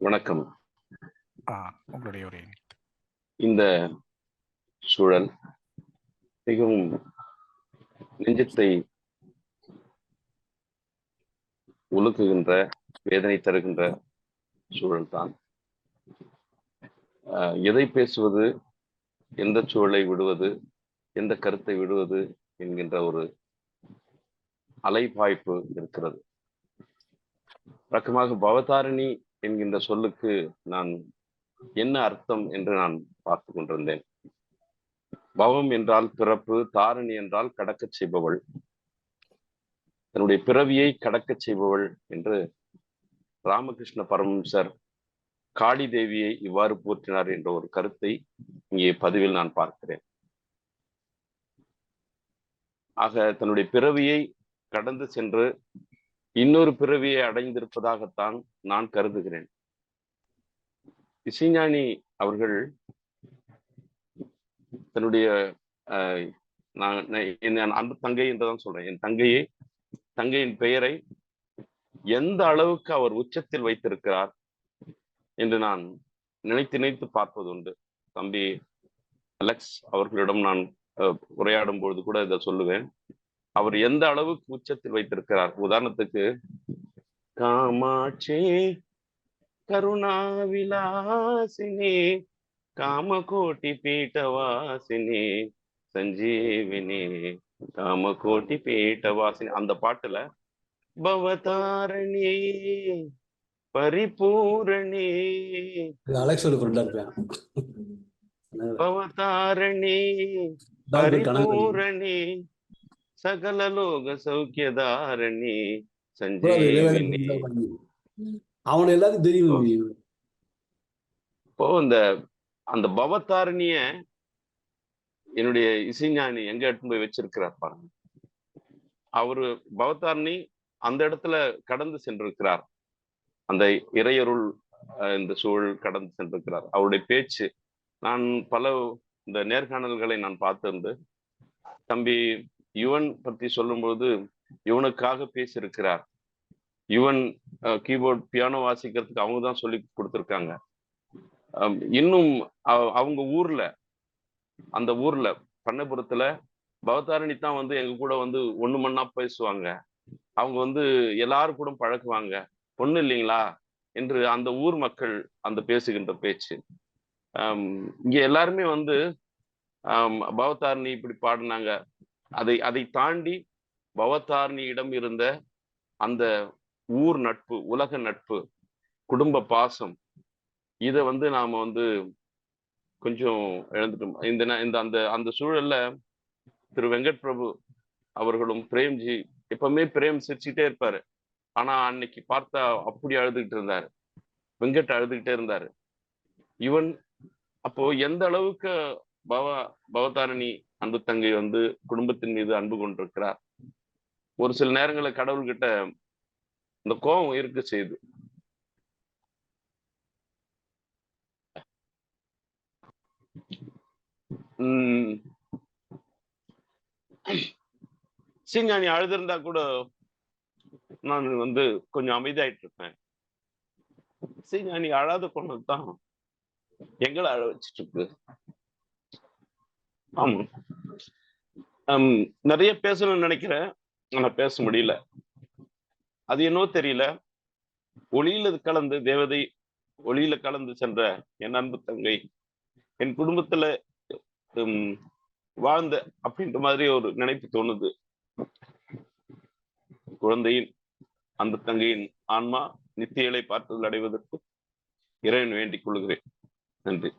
வணக்கம். உங்களுடைய உரை இந்த சூழல் மிகவும் நெஞ்சத்தை உலுக்குகின்ற வேதனை தருகின்ற சூழல் தான் எதை பேசுவது எந்த சூழலை விடுவது எந்த கருத்தை விடுவது என்கின்ற ஒரு அலைபாய்ப்பு இருக்கிறது. வழக்கமாக பவதாரிணி என்கின்ற சொல்லுக்கு நான் என்ன அர்த்தம் என்று நான் பார்த்து கொண்டிருந்தேன். பவம் என்றால் பிறப்பு தாரணி என்றால் கடக்கச் செய்பவள். தன்னுடைய பிறவியை கடக்கச் செய்பவள் என்று ராமகிருஷ்ண பரமம்சர் காளி தேவியை இவ்வாறு போற்றினார் என்ற ஒரு கருத்தை இங்கே பதிவில் நான் பார்க்கிறேன். ஆக தன்னுடைய பிறவியை கடந்து சென்று இன்னொரு பிறவியை அடைந்திருப்பதாகத்தான் நான் கருதுகிறேன். இசைஞானி அவர்கள் தன்னுடைய நான் என் அன்பு தங்கை என்றுதான் சொல்றேன். என் தங்கையை தங்கையின் பெயரை எந்த அளவுக்கு அவர் உச்சத்தில் வைத்திருக்கிறார் என்று நான் நினைத்து நினைத்து பார்ப்பது உண்டு. தம்பி அலெக்ஸ் அவர்களிடம் நான் உரையாடும் பொழுது கூட இதை சொல்லுவேன். அவர் எந்த அளவுக்கு உச்சத்தில் வைத்திருக்கிறார்? உதாரணத்துக்கு காமாட்சி கருணாவிலாசினி காமகோட்டி பீட்டவாசினி சஞ்சீவினி காமகோட்டி பீட்டவாசினி. அந்த பாட்டுல பவதாரணி பரிபூரணி. பவதாரணி பரிபூரணி. சகல லோக சௌக்கியதாரணி சஞ்சீவினி அவன் எல்லாத்தையும் தெரியும்? இப்போ இந்த அந்த பவதாரணிய என்னுடைய இசைஞானி எங்க எடுத்து போய் வச்சிருக்கிறார் பாருங்க. அவரு பவதாரணி அந்த இடத்துல கடந்து சென்றிருக்கிறார். அந்த இறையருள் இந்த சூழல் கடந்து சென்றிருக்கிறார். அவருடைய பேச்சு நான் பல இந்த நேர்காணல்களை நான் பார்த்திருந்து தம்பி யுவன் பற்றி சொல்லும்போது யுவனுக்காக பேசியிருக்கிறார். யுவன் கீபோர்ட் பியானோ வாசிக்கிறதுக்கு அவங்க தான் சொல்லி கொடுத்துருக்காங்க. இன்னும் அவங்க ஊர்ல அந்த ஊர்ல பண்ணபுரத்துல பவதாரணி தான் வந்து எங்க கூட வந்து ஒண்ணு மண்ணா பேசுவாங்க. அவங்க வந்து எல்லாரும் கூட பழகுவாங்க. ஒண்ணு இல்லைங்களா? என்று அந்த ஊர் மக்கள் அந்த பேசுகின்ற பேச்சு. இங்க எல்லாருமே வந்து பவதாரணி இப்படி பாடினாங்க. அதை அதை தாண்டி பவதாரணியிடம் இருந்த அந்த ஊர் நட்பு உலக நட்பு குடும்ப பாசம் இதை வந்து நாம வந்து கொஞ்சம் இழந்துட்டோம் இந்த இந்த அந்த அந்த சூழல்ல திரு வெங்கட் பிரபு அவர்களும் பிரேம்ஜி எப்பவுமே பிரேம் சிரிச்சுட்டே இருப்பாரு. ஆனா அன்னைக்கு பார்த்தா அப்படி அழுதுகிட்டு இருந்தாரு. வெங்கட் அழுதுகிட்டே இருந்தாரு. இவன் அப்போ எந்த அளவுக்கு பவ பவதாரணி அன்பு தங்கை வந்து குடும்பத்தின் மீது அன்பு கொண்டிருக்கிறார். ஒரு சில நேரங்களில் கடவுள்கிட்ட இந்த கோபம் இருக்க செய்யுது உம் சீங்காணி அழுதிருந்தா கூட நான் வந்து கொஞ்சம் அமைதியாயிட்டு இருப்பேன். சீங்காணி அழாத கொண்டதுதான் எங்களை அழ வச்சிட்டு இருக்கு. ஆமா. நிறைய பேசணும்னு நினைக்கிறேன் ஆனா பேச முடியல. அது என்னவோ தெரியல. ஒளியில கலந்து தேவதை ஒளியில கலந்து சென்ற என் அன்பு தங்கை என் குடும்பத்துல வாழ்ந்த அப்படின்ற மாதிரி ஒரு நினைப்பு தோணுது. குழந்தையின் அந்த தங்கையின் ஆன்மா நித்தியலை பார்த்ததில் அடைவதற்கு இறைவன் வேண்டிக் கொள்கிறேன். நன்றி.